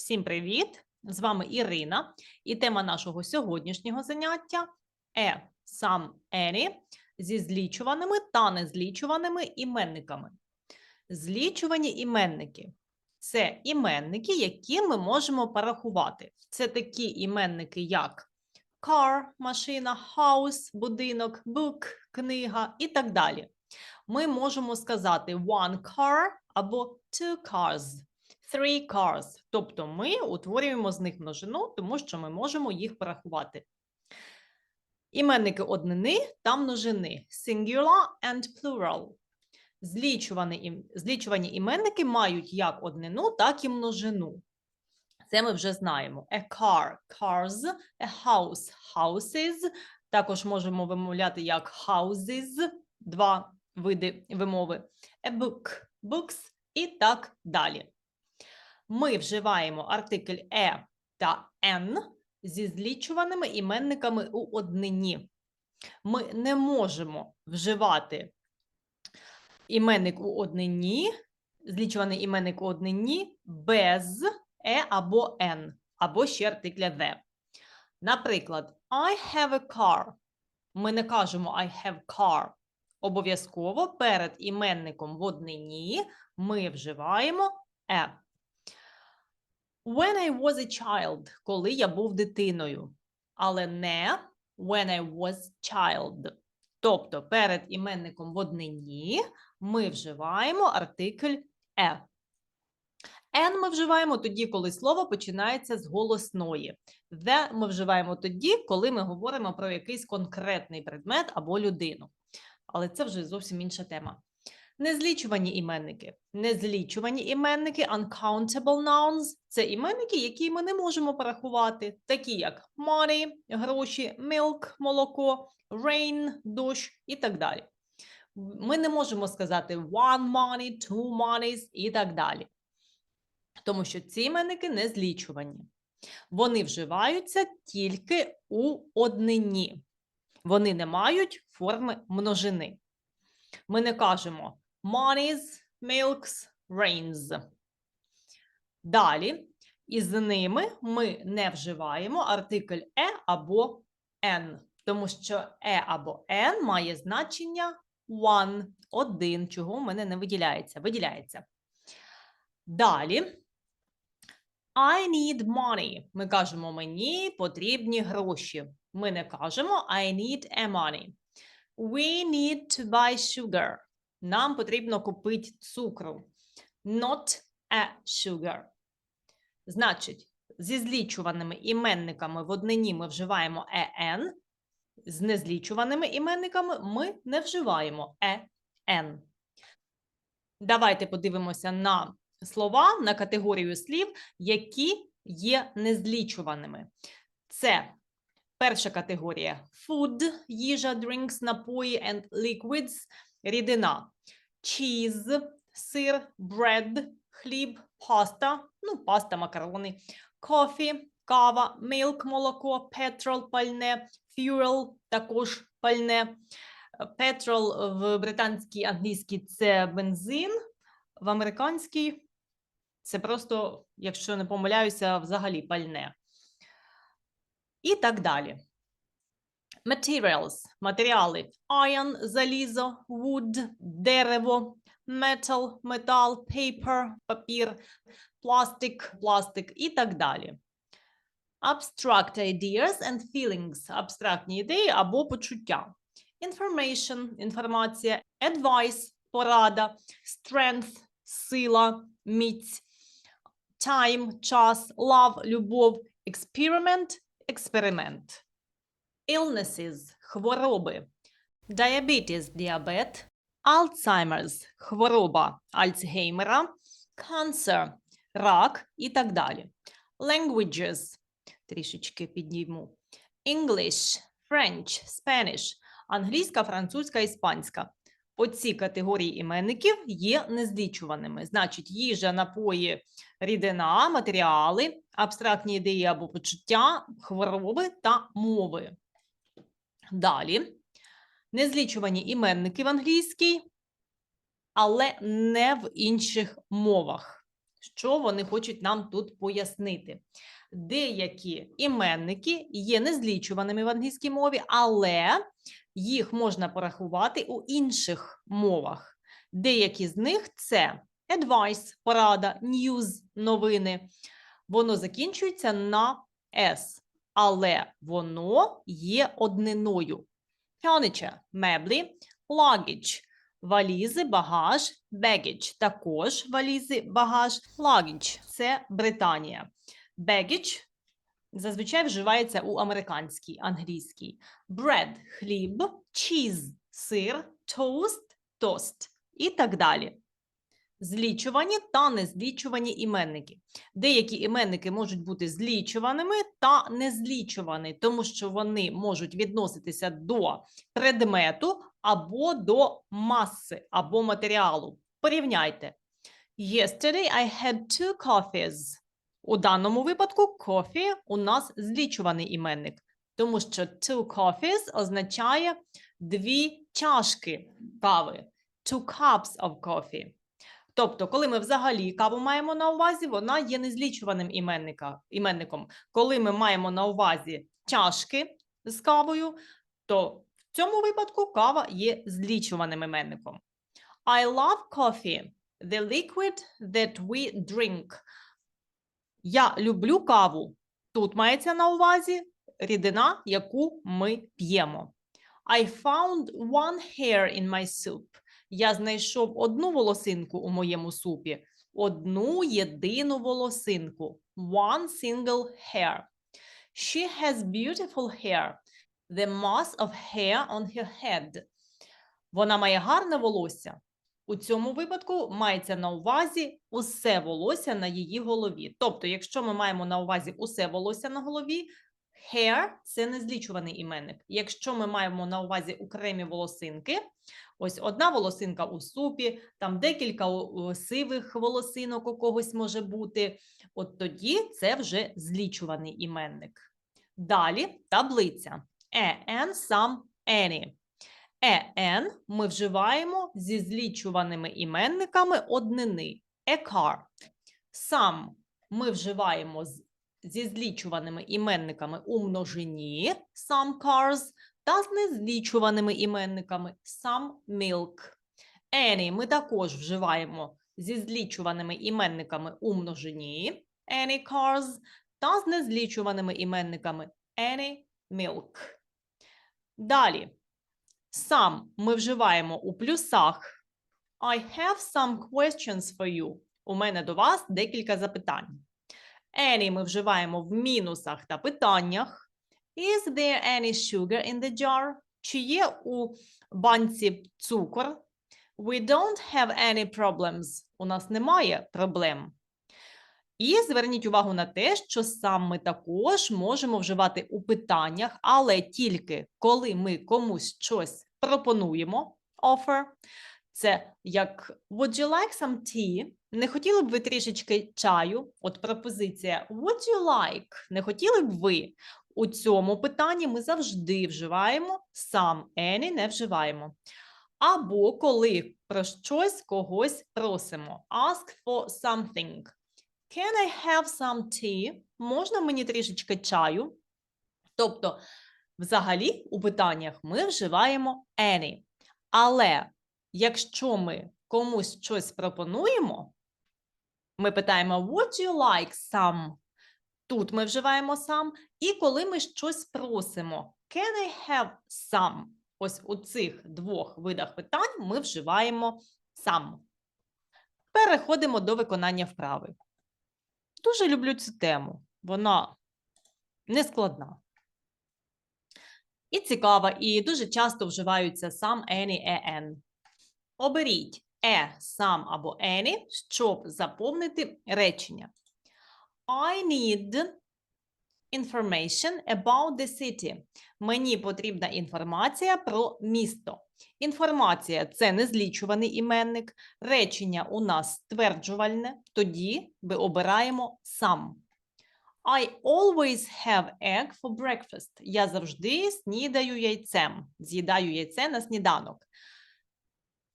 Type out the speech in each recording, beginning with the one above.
Всім привіт! З вами Ірина, і тема нашого сьогоднішнього заняття е сам any зі злічуваними та незлічуваними іменниками. Злічувані іменники це іменники, які ми можемо порахувати. Це такі іменники, як car, машина, house, будинок, book, книга і так далі. Ми можемо сказати one car або two cars three cars. Тобто ми утворюємо з них множину, тому що ми можемо їх порахувати. Іменники однини та множини singular and plural. Злічувані, іменники мають як однину, так і множину. Це ми вже знаємо. A car – cars, a house – houses. Також можемо вимовляти як houses, два види вимови. A book – books і так далі ми вживаємо артикль е та «н» зі злічуваними іменниками у однині. Ми не можемо вживати іменник у однині, злічуваний іменник у однині без е або «н», або ще артикля «the». Наприклад, I have a car. Ми не кажемо I have car. Обов'язково перед іменником в однині ми вживаємо е. When I was a child, коли я був дитиною, але не when I was child. Тобто перед іменником в однині ми вживаємо артикль е. N ми вживаємо тоді, коли слово починається з голосної. The ми вживаємо тоді, коли ми говоримо про якийсь конкретний предмет або людину. Але це вже зовсім інша тема. Незлічувані іменники. Незлічувані іменники uncountable nouns – це іменники, які ми не можемо порахувати, такі як money, гроші, milk, молоко, rain, дощ і так далі. Ми не можемо сказати one money, two monies і так далі. Тому що ці іменники не злічувані. Вони вживаються тільки у однині. Вони не мають форми множини. Ми не кажемо monies, milks, rains. Далі, із ними ми не вживаємо артикль е або n, тому що е або n має значення one, один, чого в мене не виділяється. Виділяється. Далі. I need money. Ми кажемо, мені потрібні гроші. Ми не кажемо I need a money. We need to buy sugar. Нам потрібно купити цукру. Not a sugar. Значить, зі злічуваними іменниками в однині ми вживаємо en, з незлічуваними іменниками ми не вживаємо en. Давайте подивимося на слова, на категорію слів, які є незлічуваними. Це перша категорія food, їжа, drinks, напої and liquids – рідина, cheese, сир, bread, хліб, паста, ну, паста, макарони, coffee, кава, milk, молоко, petrol, пальне, fuel, також пальне. Petrol в британській англійській це бензин, в американській це просто, якщо не помиляюся, взагалі пальне. І так далі. Materials – матеріали. Iron – залізо, wood – дерево, metal – метал, paper – папір, plastic – пластик і так далі. Abstract ideas and feelings – абстрактні ідеї або почуття. Information – інформація, advice – порада, strength – сила, міць, time – час, love – любов, experiment – експеримент Illnesses – хвороби, diabetes – діабет, Alzheimer's – хвороба Альцгеймера, cancer – рак і так далі. Languages – трішечки підніму. English, French, Spanish – англійська, французька, іспанська. Оці категорії іменників є незлічуваними. Значить, їжа, напої, рідина, матеріали, абстрактні ідеї або почуття, хвороби та мови. Далі незлічувані іменники в англійській, але не в інших мовах. Що вони хочуть нам тут пояснити? Деякі іменники є незлічуваними в англійській мові, але їх можна порахувати у інших мовах. Деякі з них це advice, порада, news, новини. Воно закінчується на S, але воно є одниною. Furniture – меблі, luggage – валізи, багаж, baggage – також валізи, багаж, luggage – це Британія. Baggage зазвичай вживається у американській, англійській. Bread – хліб, cheese – сир, toast – тост і так далі. Злічувані та незлічувані іменники. Деякі іменники можуть бути злічуваними та незлічувані, тому що вони можуть відноситися до предмету або до маси, або матеріалу. Порівняйте. Yesterday I had two coffees. У даному випадку coffee у нас злічуваний іменник, тому що two coffees означає дві чашки кави. Two cups of coffee. Тобто, коли ми взагалі каву маємо на увазі, вона є незлічуваним іменника, іменником. Коли ми маємо на увазі чашки з кавою, то в цьому випадку кава є злічуваним іменником. I love coffee, the liquid that we drink. Я люблю каву. Тут мається на увазі рідина, яку ми п'ємо. I found one hair in my soup. Я знайшов одну волосинку у моєму супі. Одну єдину волосинку. One single hair. She has beautiful hair. The mass of hair on her head. Вона має гарне волосся. У цьому випадку мається на увазі усе волосся на її голові. Тобто, якщо ми маємо на увазі усе волосся на голові, hair – це незлічуваний іменник. Якщо ми маємо на увазі окремі волосинки, ось одна волосинка у супі, там декілька сивих волосинок у когось може бути, от тоді це вже злічуваний іменник. Далі таблиця. EN, some, any. EN ми вживаємо зі злічуваними іменниками однини. A car. Some ми вживаємо з, зі злічуваними іменниками у множині some cars та з незлічуваними іменниками some milk. Any ми також вживаємо зі злічуваними іменниками у множині any cars та з незлічуваними іменниками any milk. Далі. Some ми вживаємо у плюсах. I have some questions for you. У мене до вас декілька запитань. Any ми вживаємо в мінусах та питаннях. Is there any sugar in the jar? Чи є у банці цукор? We don't have any problems. У нас немає проблем. І зверніть увагу на те, що сам ми також можемо вживати у питаннях, але тільки коли ми комусь щось пропонуємо, offer. Це як would you like some tea? Не хотіли б ви трішечки чаю? От пропозиція would you like? Не хотіли б ви? У цьому питанні ми завжди вживаємо сам any не вживаємо. Або коли про щось когось просимо. Ask for something. Can I have some tea? Можна мені трішечки чаю? Тобто, взагалі, у питаннях ми вживаємо any. Але якщо ми комусь щось пропонуємо, ми питаємо Would you like some? Тут ми вживаємо some. І коли ми щось просимо, Can I have some? Ось у цих двох видах питань ми вживаємо some. Переходимо до виконання вправи. Дуже люблю цю тему. Вона не складна. І цікава, і дуже часто вживаються some, any, an. Оберіть e, some або any, щоб заповнити речення. I need information about the city. Мені потрібна інформація про місто. Інформація це незлічуваний іменник. Речення у нас стверджувальне, тоді ми обираємо сам. I always have egg for breakfast. Я завжди снідаю яйцем. З'їдаю яйце на сніданок.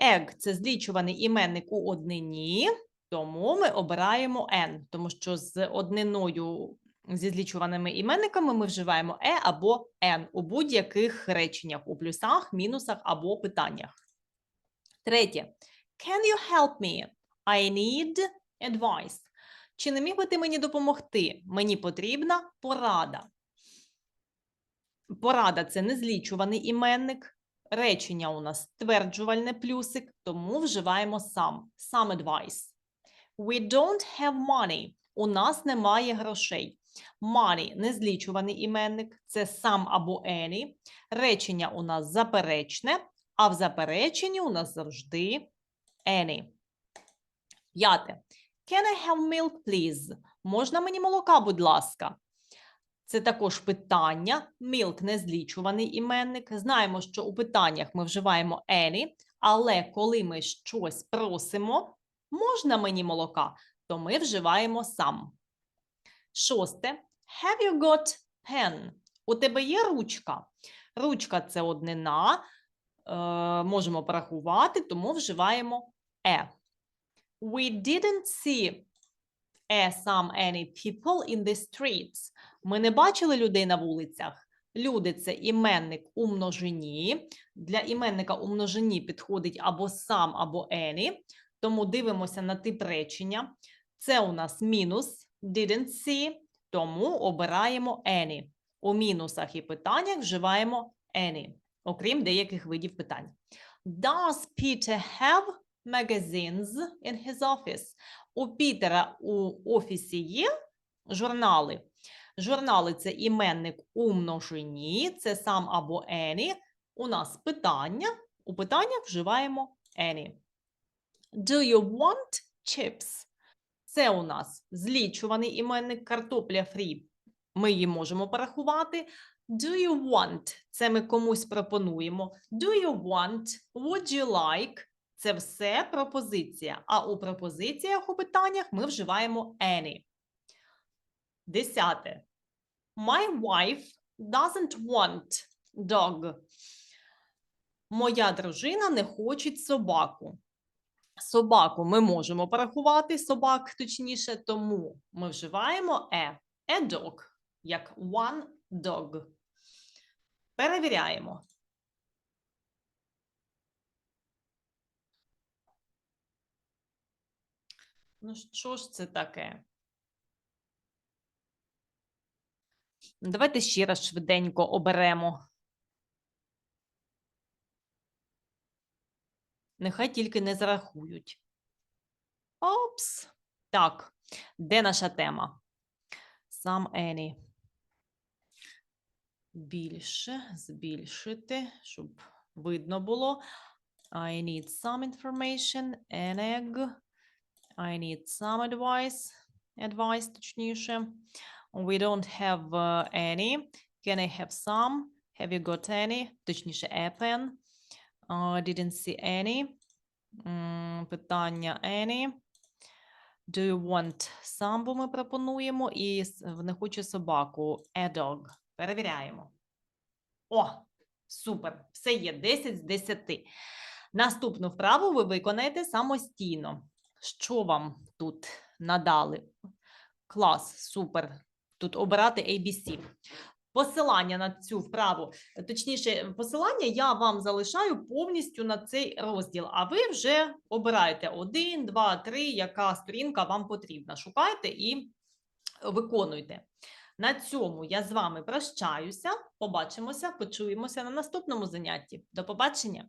Egg – це злічуваний іменник у однині. Тому ми обираємо N, тому що з одниною зі злічуваними іменниками ми вживаємо е або N у будь-яких реченнях, у плюсах, мінусах або питаннях. Третє. Can you help me? I need advice. Чи не міг би ти мені допомогти? Мені потрібна порада. Порада це незлічуваний іменник. Речення у нас стверджувальне плюсик, тому вживаємо сам. Сам advice. We don't have money. У нас немає грошей. Money – незлічуваний іменник, це сам або any. Речення у нас заперечне, а в запереченні у нас завжди any. П'яте. Can I have milk, please? Можна мені молока, будь ласка? Це також питання. Milk – незлічуваний іменник. Знаємо, що у питаннях ми вживаємо any, але коли ми щось просимо, можна мені молока, то ми вживаємо сам. Шосте. Have you got pen? У тебе є ручка? Ручка це однина. Е, можемо порахувати, тому вживаємо е. We didn't see е, some any people in the streets. Ми не бачили людей на вулицях. Люди це іменник у множині. Для іменника у множині підходить або сам, або any. Тому дивимося на тип речення. Це у нас мінус didn't see, тому обираємо any. У мінусах і питаннях вживаємо any, окрім деяких видів питань. Does Peter have magazines in his office? У Пітера у офісі є журнали. Журнали це іменник у множині, це сам або any. У нас питання. У питаннях вживаємо any. Do you want chips? Це у нас злічуваний іменник картопля фрі. Ми її можемо порахувати. Do you want? Це ми комусь пропонуємо. Do you want? Would you like? Це все пропозиція. А у пропозиціях у питаннях ми вживаємо any. Десяте. My wife doesn't want dog. Моя дружина не хоче собаку. Собаку ми можемо порахувати, собак точніше, тому ми вживаємо е. A dog, як one dog. Перевіряємо. Ну, що ж це таке? Давайте ще раз швиденько оберемо. Нехай тільки не зарахують. Опс. Так, де наша тема? Сам Ені. Більше, збільшити, щоб видно було. I need some information, an egg. I need some advice. Advice, точніше. We don't have uh, any. Can I have some? Have you got any? Точніше, a pen. Uh, didn't see any. М, Питання any. Do you want some, бо ми пропонуємо, і не хоче собаку. A dog. Перевіряємо. О, супер. Все є 10 з 10. Наступну вправу ви виконаєте самостійно. Що вам тут надали? Клас, супер. Тут обирати ABC. Посилання на цю вправу, точніше, посилання я вам залишаю повністю на цей розділ, а ви вже обираєте один, два, три, яка сторінка вам потрібна. Шукайте і виконуйте. На цьому я з вами прощаюся. Побачимося, почуємося на наступному занятті. До побачення!